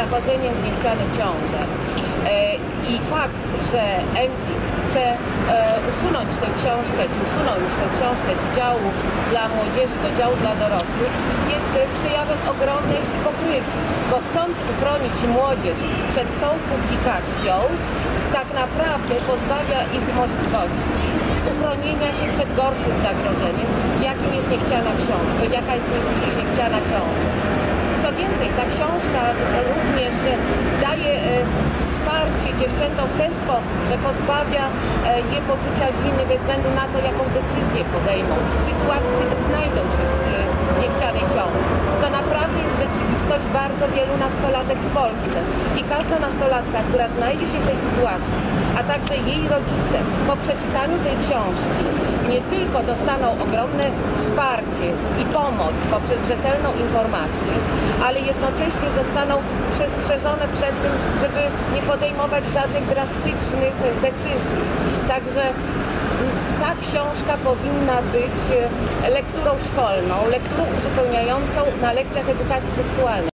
zachodzeniem w niechciane ciąże. E, I fakt, że Empik chce e, usunąć tę książkę, czy usunął już tę książkę z działu dla młodzieży do działu dla dorosłych, jest e, przejawem ogromnej hipokryzji, bo chcąc uchronić młodzież przed tą publikacją, tak naprawdę pozbawia ich możliwości uchronienia się przed gorszym zagrożeniem, jakim jest niechciana książka, jaka jest nie- niechciana ciąża. Co więcej, ta książka dziewczętom w sposób, że pozbawia je poczucia winy bez względu na to, jaką decyzję podejmą w sytuacji, kiedy znajdą się w e, niechcianej ciąży. To naprawdę jest rzeczywistość bardzo wielu nastolatek w Polsce. I każda nastolatka, która znajdzie się w tej sytuacji, a także jej rodzice po przeczytaniu tej książki nie tylko dostaną ogromne wsparcie i pomoc poprzez rzetelną informację, ale jednocześnie zostaną przestrzeżone przed tym, żeby nie podejmować żadnych drastycznych decyzji. Także m, ta książka powinna być lekturą szkolną, lekturą uzupełniającą na lekcjach edukacji seksualnej.